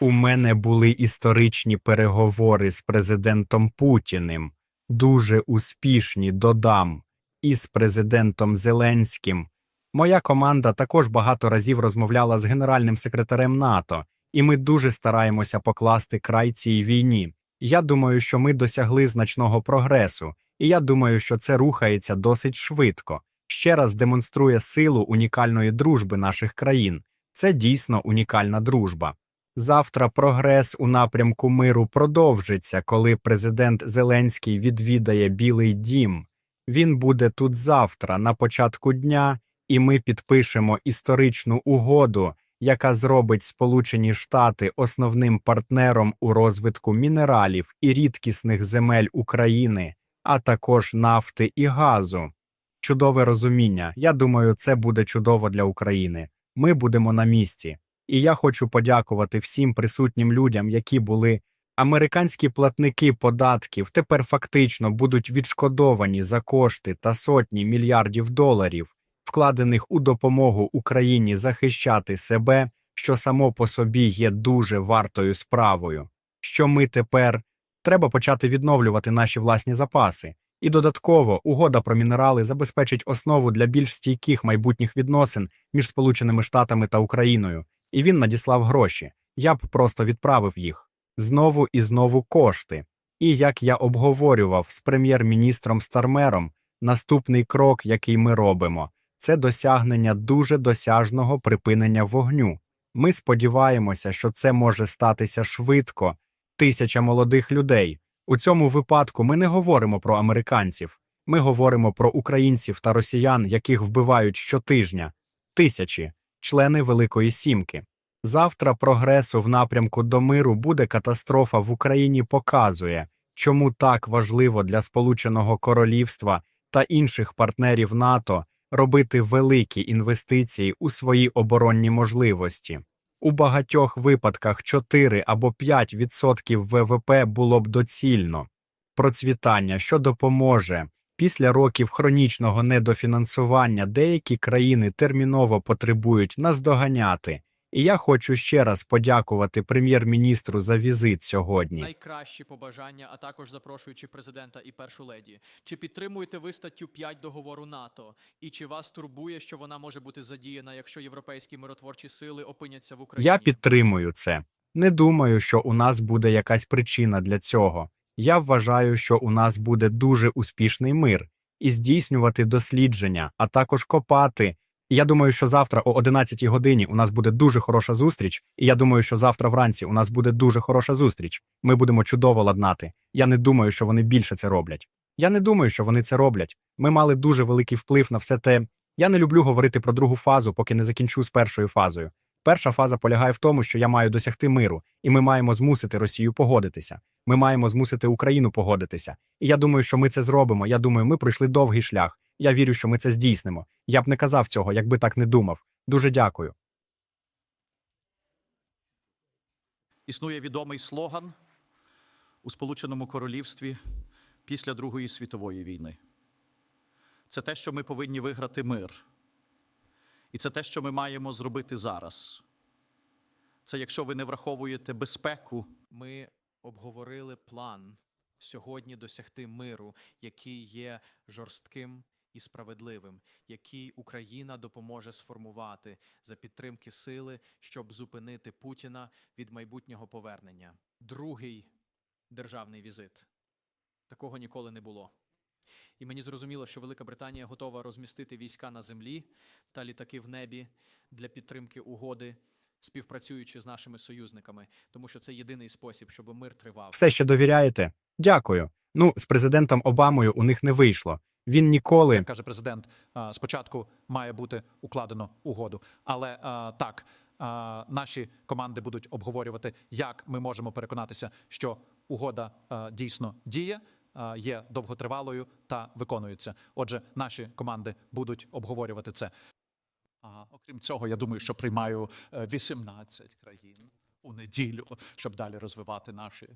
У мене були історичні переговори з президентом Путіним, дуже успішні, додам, і з президентом Зеленським. Моя команда також багато разів розмовляла з генеральним секретарем НАТО, і ми дуже стараємося покласти край цій війні. Я думаю, що ми досягли значного прогресу, і я думаю, що це рухається досить швидко. Ще раз демонструє силу унікальної дружби наших країн. Це дійсно унікальна дружба. Завтра прогрес у напрямку миру продовжиться, коли президент Зеленський відвідає Білий Дім. Він буде тут завтра, на початку дня, і ми підпишемо історичну угоду, яка зробить Сполучені Штати основним партнером у розвитку мінералів і рідкісних земель України, а також нафти і газу. Чудове розуміння. Я думаю, це буде чудово для України. Ми будемо на місці. І я хочу подякувати всім присутнім людям, які були американські платники податків, тепер фактично будуть відшкодовані за кошти та сотні мільярдів доларів, вкладених у допомогу Україні захищати себе, що само по собі є дуже вартою справою. Що ми тепер треба почати відновлювати наші власні запаси. І додатково угода про мінерали забезпечить основу для більш стійких майбутніх відносин між Сполученими Штатами та Україною і він надіслав гроші. Я б просто відправив їх знову і знову кошти. І як я обговорював з прем'єр-міністром Стармером, наступний крок, який ми робимо, це досягнення дуже досяжного припинення вогню. Ми сподіваємося, що це може статися швидко. Тисяча молодих людей. У цьому випадку ми не говоримо про американців, ми говоримо про українців та росіян, яких вбивають щотижня. Тисячі члени Великої Сімки. Завтра прогресу в напрямку до миру буде катастрофа в Україні показує, чому так важливо для Сполученого Королівства та інших партнерів НАТО робити великі інвестиції у свої оборонні можливості. У багатьох випадках 4 або 5 відсотків ВВП було б доцільно. Процвітання, що допоможе Після років хронічного недофінансування деякі країни терміново потребують наздоганяти, і я хочу ще раз подякувати прем'єр-міністру за візит сьогодні. Найкращі побажання, а також запрошуючи президента і першу леді. Чи підтримуєте ви статтю 5 договору НАТО? І чи вас турбує, що вона може бути задіяна, якщо європейські миротворчі сили опиняться в Україні? Я підтримую це. Не думаю, що у нас буде якась причина для цього. Я вважаю, що у нас буде дуже успішний мир і здійснювати дослідження, а також копати. Я думаю, що завтра о 11 годині у нас буде дуже хороша зустріч, і я думаю, що завтра вранці у нас буде дуже хороша зустріч. Ми будемо чудово ладнати. Я не думаю, що вони більше це роблять. Я не думаю, що вони це роблять. Ми мали дуже великий вплив на все те. Я не люблю говорити про другу фазу, поки не закінчу з першою фазою. Перша фаза полягає в тому, що я маю досягти миру, і ми маємо змусити Росію погодитися. Ми маємо змусити Україну погодитися. І я думаю, що ми це зробимо. Я думаю, ми пройшли довгий шлях. Я вірю, що ми це здійснимо. Я б не казав цього, якби так не думав. Дуже дякую. Існує відомий слоган у Сполученому Королівстві після Другої світової війни. Це те, що ми повинні виграти мир. І це те, що ми маємо зробити зараз. Це якщо ви не враховуєте безпеку, Ми обговорили план сьогодні досягти миру, який є жорстким і справедливим, який Україна допоможе сформувати за підтримки сили, щоб зупинити Путіна від майбутнього повернення. Другий державний візит. Такого ніколи не було. І мені зрозуміло, що Велика Британія готова розмістити війська на землі та літаки в небі для підтримки угоди, співпрацюючи з нашими союзниками, тому що це єдиний спосіб, щоб мир тривав. Все ще довіряєте? Дякую. Ну, з президентом Обамою у них не вийшло. Він ніколи. як каже президент, спочатку має бути укладено угоду. Але так, наші команди будуть обговорювати, як ми можемо переконатися, що угода дійсно діє. Є довготривалою та виконується. Отже, наші команди будуть обговорювати це. А, окрім цього, я думаю, що приймаю е, 18 країн у неділю, щоб далі розвивати наші